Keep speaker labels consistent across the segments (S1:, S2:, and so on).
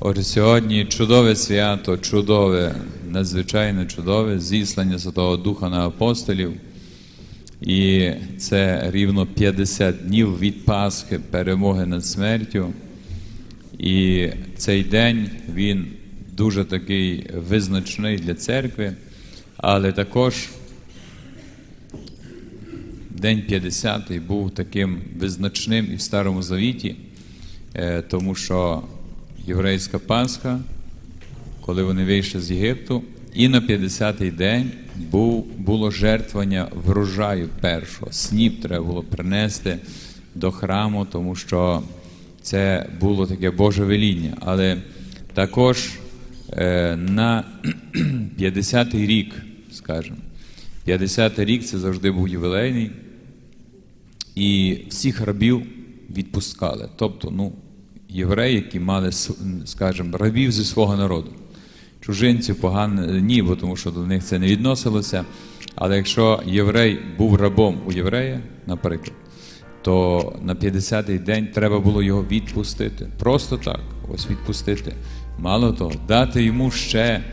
S1: Отже, сьогодні чудове свято, чудове, надзвичайно чудове зіслання Святого Духа на апостолів. І це рівно 50 днів від Пасхи, перемоги над смертю. І цей день він дуже такий визначний для церкви, але також День 50 був таким визначним і в Старому Завіті, тому що єврейська Пасха, коли вони вийшли з Єгипту, і на 50-й день був, було жертвування врожаю першого. Сніп треба було принести до храму, тому що це було таке Боже веління. Але також е, на 50-й рік, скажімо, 50-й рік це завжди був ювілейний, і всіх рабів відпускали. Тобто, ну, євреї, які мали, скажімо, рабів зі свого народу. Чужинців погано ні, бо тому що до них це не відносилося. Але якщо єврей був рабом у єврея, наприклад, то на 50-й день треба було його відпустити. Просто так, ось відпустити. Мало того, дати йому ще,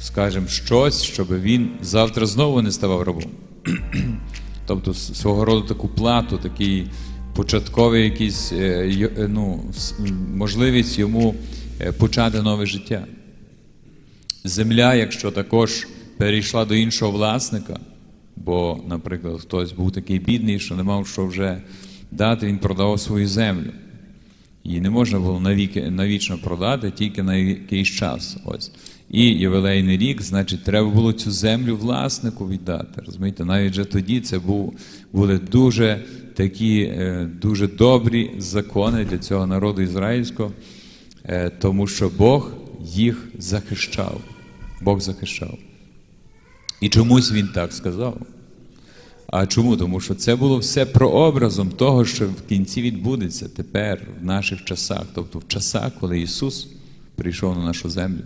S1: скажімо, щось, щоб він завтра знову не ставав рабом. тобто свого роду таку плату, такий початковий якийсь, е, е, ну, можливість йому е, почати нове життя. Земля, якщо також перейшла до іншого власника, бо, наприклад, хтось був такий бідний, що не мав що вже дати, він продавав свою землю. Її не можна було навіки, навічно продати тільки на якийсь час. Ось. І ювілейний рік, значить, треба було цю землю власнику віддати. Розумієте, навіть вже тоді це був, були дуже такі е, дуже добрі закони для цього народу ізраїльського, е, тому що Бог їх захищав. Бог захищав. І чомусь він так сказав. А чому? Тому що це було все прообразом того, що в кінці відбудеться тепер, в наших часах, тобто в часах, коли Ісус прийшов на нашу землю.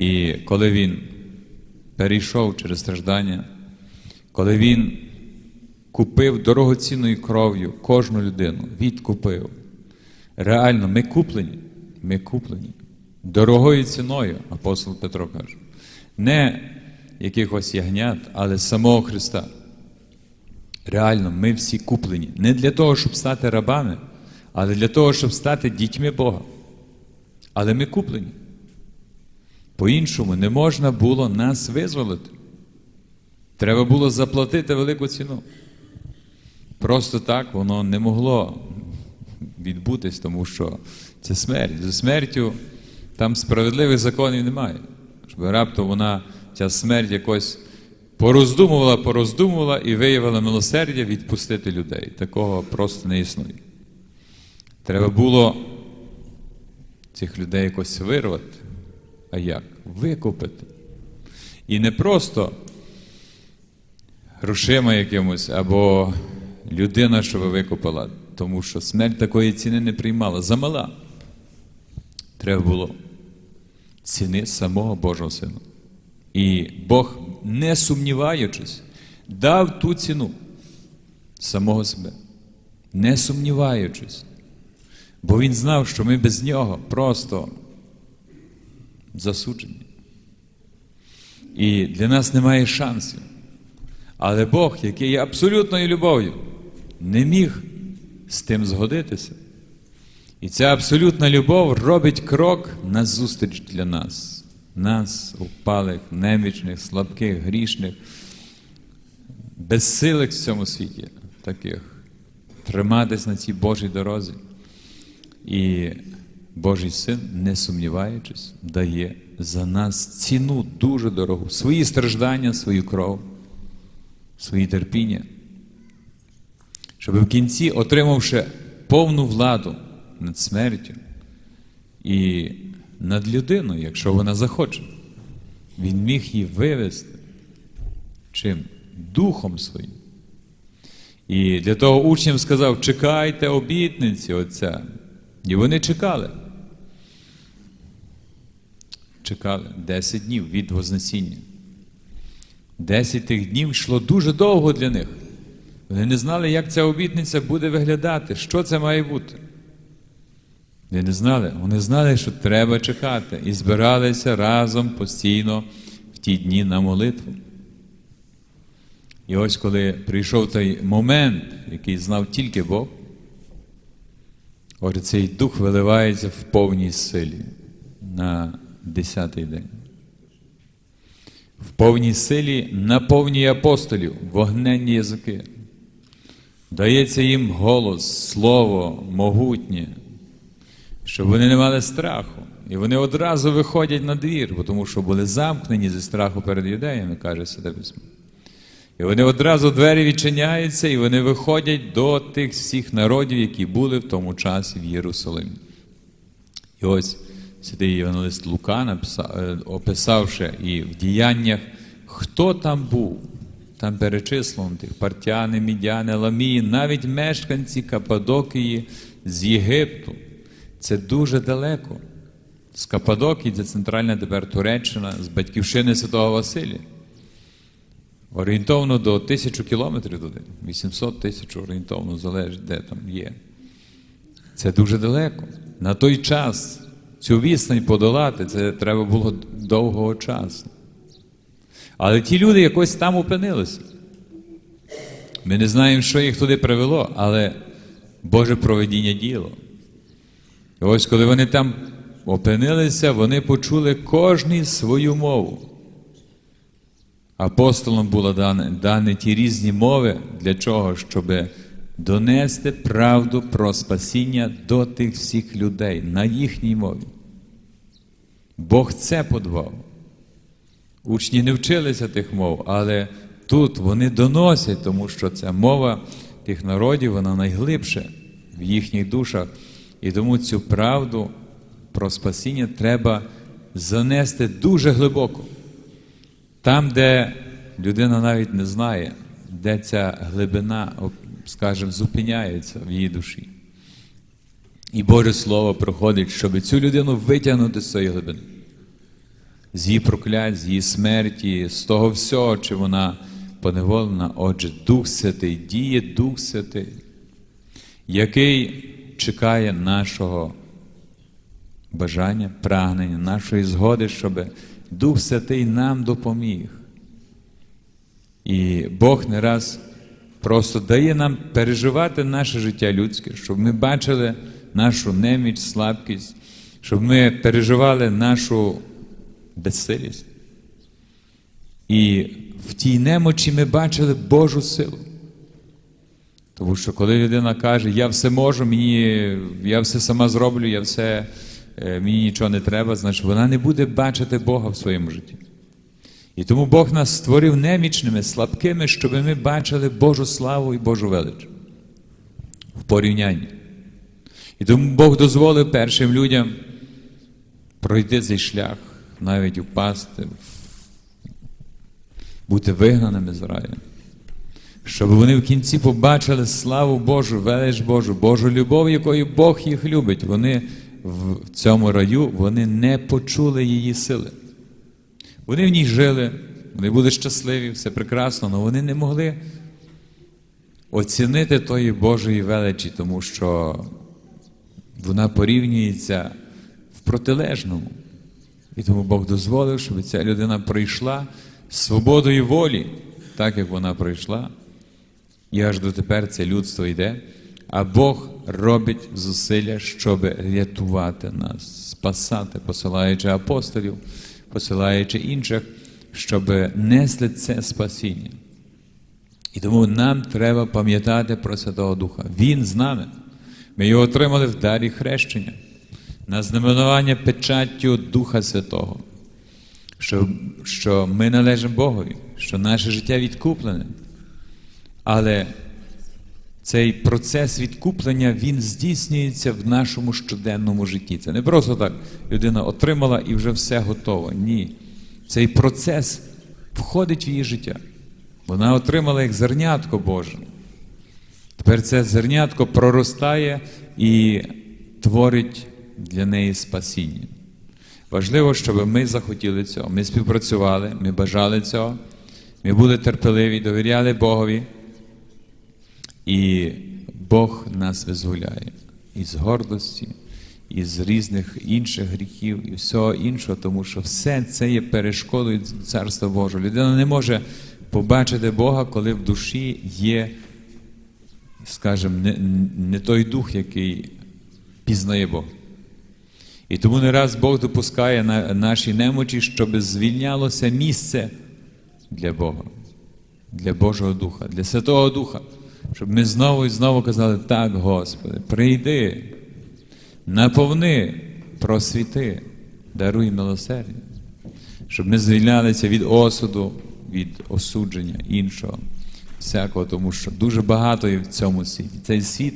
S1: І коли Він перейшов через страждання, коли Він купив дорогоцінною кров'ю кожну людину, відкупив. Реально, ми куплені, ми куплені дорогою ціною, апостол Петро каже. Не якихось ягнят, але самого Христа. Реально, ми всі куплені. Не для того, щоб стати рабами, але для того, щоб стати дітьми Бога. Але ми куплені. По-іншому не можна було нас визволити. Треба було заплатити велику ціну. Просто так воно не могло відбутись, тому що це смерть. За смертю там справедливих законів немає. Щоб раптом вона, ця смерть якось пороздумувала, пороздумувала і виявила милосердя відпустити людей. Такого просто не існує. Треба було цих людей якось вирвати. А як? Викупити. І не просто грошима якимось або людина, що ви викупила, тому що смерть такої ціни не приймала. Замала. Треба було ціни самого Божого Сина. І Бог, не сумніваючись, дав ту ціну самого себе, не сумніваючись. Бо він знав, що ми без нього просто засуджені. І для нас немає шансів. Але Бог, який є абсолютною любов'ю, не міг з тим згодитися. І ця абсолютна любов робить крок назустріч для нас, нас, упалих, немічних, слабких, грішних, безсилих в цьому світі, таких, триматись на цій Божій дорозі. І Божий син, не сумніваючись, дає за нас ціну дуже дорогу, свої страждання, свою кров, свої терпіння, щоб в кінці, отримавши повну владу над смертю і над людиною, якщо вона захоче, він міг її вивести чим? Духом своїм. І для того учням сказав: чекайте обітниці Отця. І вони чекали. Чекали 10 днів від Вознесіння. 10 тих днів йшло дуже довго для них. Вони не знали, як ця обітниця буде виглядати, що це має бути. Вони не знали. Вони знали, що треба чекати. І збиралися разом постійно в ті дні на молитву. І ось коли прийшов той момент, який знав тільки Бог, Отже, цей дух виливається в повній силі на десятий день. В повній силі наповнює апостолів, вогненні язики. Дається їм голос, слово могутнє, щоб вони не мали страху. І вони одразу виходять на двір, тому що були замкнені зі страху перед юдеями, каже Святе Письмо. І вони одразу двері відчиняються, і вони виходять до тих всіх народів, які були в тому часі в Єрусалимі. І ось святий Євангелист Лука, е, описавши і в діяннях, хто там був, там перечислено тих партяни, мідяни, ламії, навіть мешканці Кападокії з Єгипту. Це дуже далеко. З Кападокії, це центральна тепер Туреччина, з батьківщини Святого Василія. Орієнтовно до тисячу кілометрів туди, 800 тисяч орієнтовно залежить, де там є. Це дуже далеко. На той час цю відстань подолати, це треба було довгого часу. Але ті люди якось там опинилися. Ми не знаємо, що їх туди привело, але Боже проведіння діло. І ось коли вони там опинилися, вони почули кожний свою мову. Апостолам було дане, дані ті різні мови для чого? Щоб донести правду про спасіння до тих всіх людей на їхній мові. Бог це подбав. Учні не вчилися тих мов, але тут вони доносять, тому що ця мова тих народів, вона найглибша в їхніх душах. І тому цю правду про спасіння треба занести дуже глибоко. Там, де людина навіть не знає, де ця глибина, скажімо, зупиняється в її душі. І Боже Слово проходить, щоб цю людину витягнути з цієї глибини, з її проклять, з її смерті, з того всього, чи вона поневолена. Отже, Дух Святий, діє Дух Святий, який чекає нашого бажання, прагнення, нашої згоди, щоб Дух Святий нам допоміг. І Бог не раз просто дає нам переживати наше життя людське, щоб ми бачили нашу неміч, слабкість, щоб ми переживали нашу безсилість. І в тій немочі ми бачили Божу силу. Тому що коли людина каже, я все можу, мені, я все сама зроблю, я все, мені нічого не треба, значить вона не буде бачити Бога в своєму житті. І тому Бог нас створив немічними, слабкими, щоб ми бачили Божу славу і Божу велич в порівнянні. І тому Бог дозволив першим людям пройти цей шлях, навіть упасти, бути вигнаними з раю. Щоб вони в кінці побачили славу Божу, велич Божу, Божу любов, якою Бог їх любить. Вони в цьому раю вони не почули її сили. Вони в ній жили, вони були щасливі, все прекрасно, але вони не могли оцінити тої Божої величі, тому що вона порівнюється в протилежному. І тому Бог дозволив, щоб ця людина прийшла свободою волі, так як вона пройшла. І аж дотепер це людство йде, а Бог робить зусилля, щоб рятувати нас, спасати, посилаючи апостолів, посилаючи інших, щоб несли це спасіння. І тому нам треба пам'ятати про Святого Духа. Він з нами. Ми його отримали в дарі хрещення, на знаменування печаттю Духа Святого, що, що ми належимо Богові, що наше життя відкуплене. Але цей процес відкуплення він здійснюється в нашому щоденному житті. Це не просто так людина отримала і вже все готово. Ні. Цей процес входить в її життя. Вона отримала як зернятко Боже. Тепер це зернятко проростає і творить для неї спасіння. Важливо, щоб ми захотіли цього. Ми співпрацювали, ми бажали цього, ми були терпеливі, довіряли Богові. І Бог нас визволяє із гордості, із різних інших гріхів і всього іншого, тому що все це є перешкодою Царства Божого. Людина не може побачити Бога, коли в душі є, скажімо, не, не той дух, який пізнає Бога. І тому не раз Бог допускає на наші немочі, щоб звільнялося місце для Бога, для Божого Духа, для Святого Духа, щоб ми знову і знову казали, так, Господи, прийди, наповни, просвіти, даруй милосердя, щоб ми звільнялися від осуду, від осудження іншого, всякого, тому що дуже багато є в цьому світі. Цей світ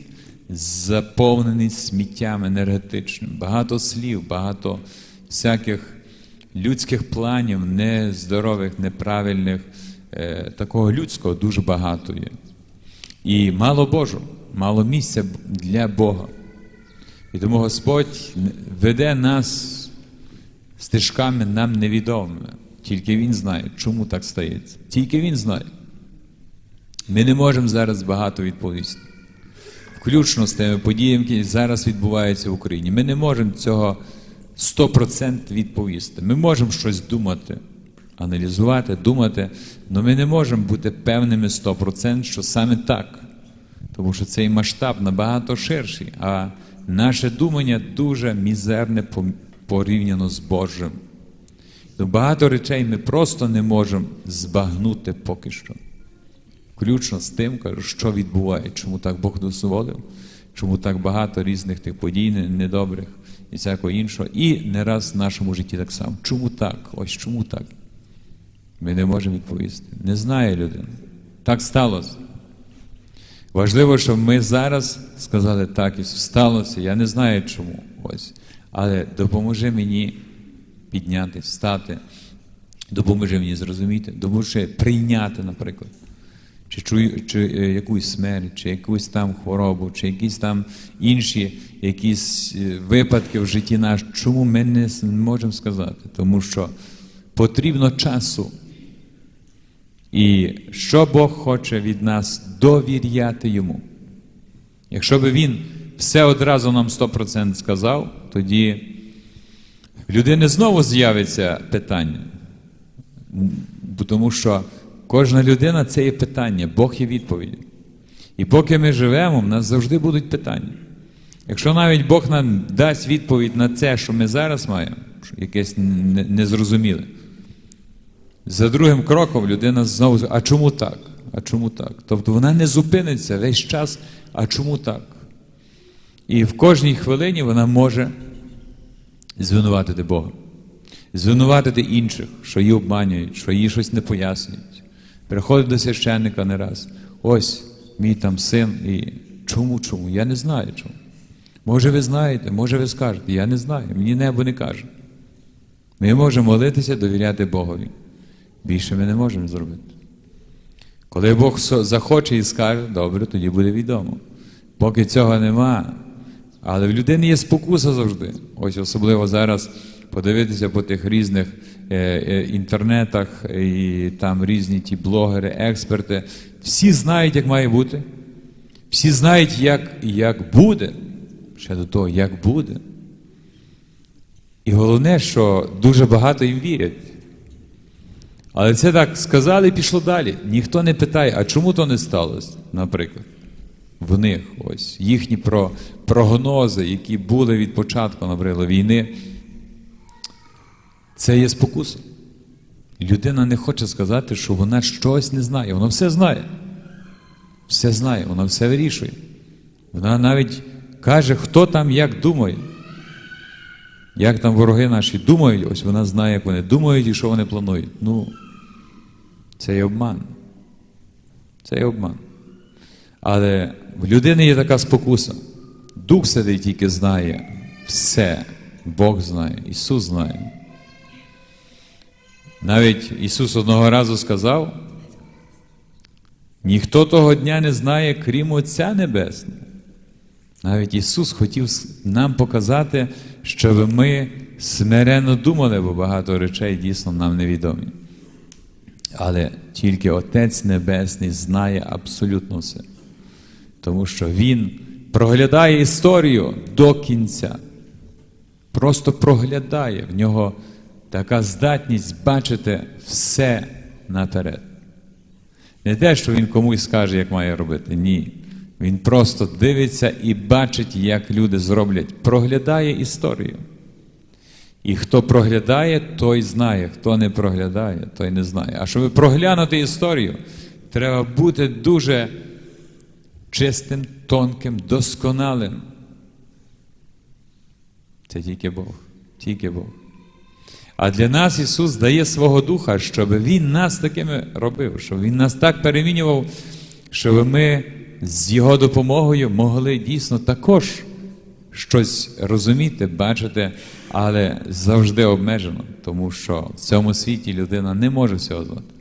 S1: заповнений сміттям енергетичним, багато слів, багато всяких людських планів, нездорових, неправильних, е, такого людського дуже багато є. І мало Божого, мало місця для Бога. І тому Господь веде нас стежками нам невідомими. Тільки Він знає, чому так стається. Тільки Він знає. Ми не можемо зараз багато відповісти. Включно з тими подіями, які зараз відбуваються в Україні. Ми не можемо цього 100% відповісти. Ми можемо щось думати, аналізувати, думати, але ми не можемо бути певними 100%, що саме так. Тому що цей масштаб набагато ширший, а наше думання дуже мізерне порівняно з Божим. Багато речей ми просто не можемо збагнути поки що. Включно з тим, що відбувається, чому так Бог дозволив, чому так багато різних тих подій недобрих і всякого іншого. І не раз в нашому житті так само. Чому так? Ось чому так? Ми не можемо відповісти. Не знає людина. Так сталося. Важливо, щоб ми зараз сказали так, Ісус, сталося. Я не знаю чому. Ось. Але допоможи мені піднятися, встати, допоможи мені зрозуміти, допоможи прийняти, наприклад. Чи чую, чи е, якусь смерть, чи якусь там хворобу, чи якісь там інші якісь е, випадки в житті наш, чому ми не можемо сказати? Тому що потрібно часу. І що Бог хоче від нас довіряти йому. Якщо би він все одразу нам 100% сказав, тоді в людини знову з'явиться питання. Тому що кожна людина це є питання, Бог є відповідь. І поки ми живемо, в нас завжди будуть питання. Якщо навіть Бог нам дасть відповідь на це, що ми зараз маємо, якесь незрозуміле, за другим кроком людина знову, а чому так? А чому так? Тобто вона не зупиниться весь час, а чому так? І в кожній хвилині вона може звинуватити Бога, звинуватити інших, що її обманюють, що їй щось не пояснюють. Приходить до священника не раз. Ось мій там син, і чому, чому? Я не знаю чому. Може, ви знаєте, може, ви скажете, я не знаю, мені небо не каже. Ми можемо молитися, довіряти Богові. Більше ми не можемо зробити. Коли Бог захоче і скаже, добре, тоді буде відомо. Поки цього нема. Але в людини є спокуса завжди. Ось особливо зараз подивитися по тих різних е, е, інтернетах і там різні ті блогери, експерти. Всі знають, як має бути. Всі знають, як, як буде. Ще до того, як буде. І головне, що дуже багато їм вірять. Але це так сказали і пішло далі. Ніхто не питає, а чому то не сталося, наприклад. В них ось їхні про, прогнози, які були від початку, наприклад, війни. Це є спокуса. Людина не хоче сказати, що вона щось не знає. Вона все знає. Все знає, вона все вирішує. Вона навіть каже, хто там як думає. Як там вороги наші думають, ось вона знає, як вони думають і що вони планують. Ну, це є обман. Це є обман. Але в людини є така спокуса. Дух Святий тільки знає все. Бог знає, Ісус знає. Навіть Ісус одного разу сказав: ніхто того дня не знає, крім Отця Небесного. Навіть Ісус хотів нам показати, щоб ми смиренно думали, бо багато речей дійсно нам невідомі. Але тільки Отець Небесний знає абсолютно все. Тому що Він проглядає історію до кінця. просто проглядає, в нього така здатність бачити все наперед. Не те, що він комусь скаже, як має робити. Ні. Він просто дивиться і бачить, як люди зроблять. Проглядає історію. І хто проглядає, той знає. Хто не проглядає, той не знає. А щоб проглянути історію, треба бути дуже чистим, тонким, досконалим. Це тільки Бог. Тільки Бог. А для нас Ісус дає свого Духа, щоб Він нас такими робив, щоб Він нас так перемінював, щоб ми з Його допомогою могли дійсно також щось розуміти, бачити, але завжди обмежено, тому що в цьому світі людина не може всього знати.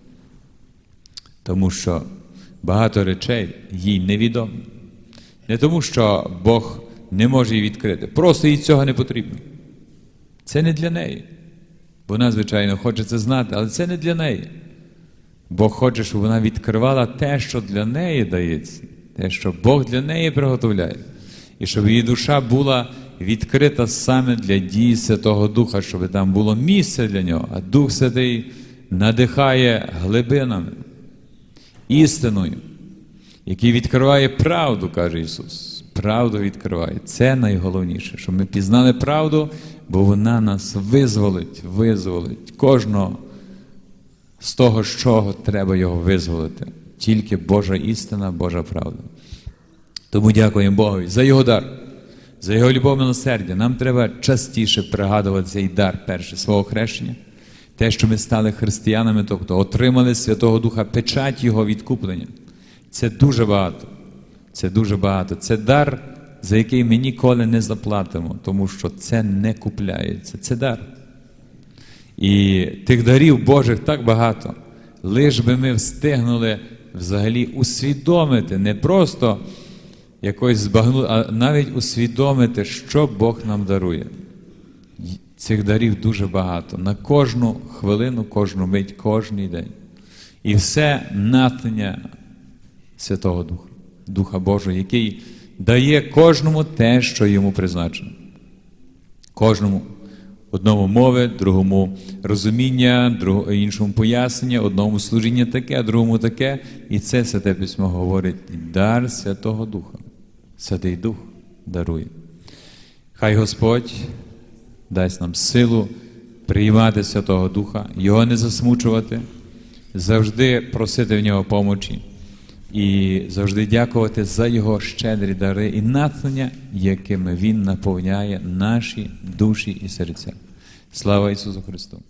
S1: Тому що багато речей їй невідомі. Не тому, що Бог не може її відкрити. Просто їй цього не потрібно. Це не для неї. Вона, звичайно, хоче це знати, але це не для неї. Бог хоче, щоб вона відкривала те, що для неї дається, те, що Бог для неї приготовляє. І щоб її душа була відкрита саме для дії Святого Духа, щоб там було місце для нього, а Дух Святий надихає глибинами, істиною, який відкриває правду, каже Ісус. Правду відкриває. Це найголовніше, щоб ми пізнали правду, бо вона нас визволить, визволить кожного з того, з чого треба його визволити. Тільки Божа істина, Божа правда. Тому дякуємо Богові за його дар, за його любов милосердя. Нам треба частіше пригадувати цей дар перше свого хрещення. Те, що ми стали християнами, тобто отримали Святого Духа, печать Його відкуплення. Це дуже багато. Це дуже багато. Це дар, за який ми ніколи не заплатимо, тому що це не купляється. Це дар. І тих дарів Божих так багато. Лиш би ми встигнули взагалі усвідомити, не просто якось збагнути, а навіть усвідомити, що Бог нам дарує. Цих дарів дуже багато. На кожну хвилину, кожну мить, кожний день. І все натхнення Святого Духа, Духа Божого, який дає кожному те, що йому призначено. Кожному. Одному мови, другому розуміння, іншому пояснення, одному служіння таке, другому таке. І це Святе Письмо говорить дар Святого Духа. Святий Дух дарує. Хай Господь дасть нам силу приймати Святого Духа, його не засмучувати, завжди просити в нього помочі і завжди дякувати за його щедрі дари і натхнення, якими він наповняє наші душі і серця. Слава Ісусу Христу!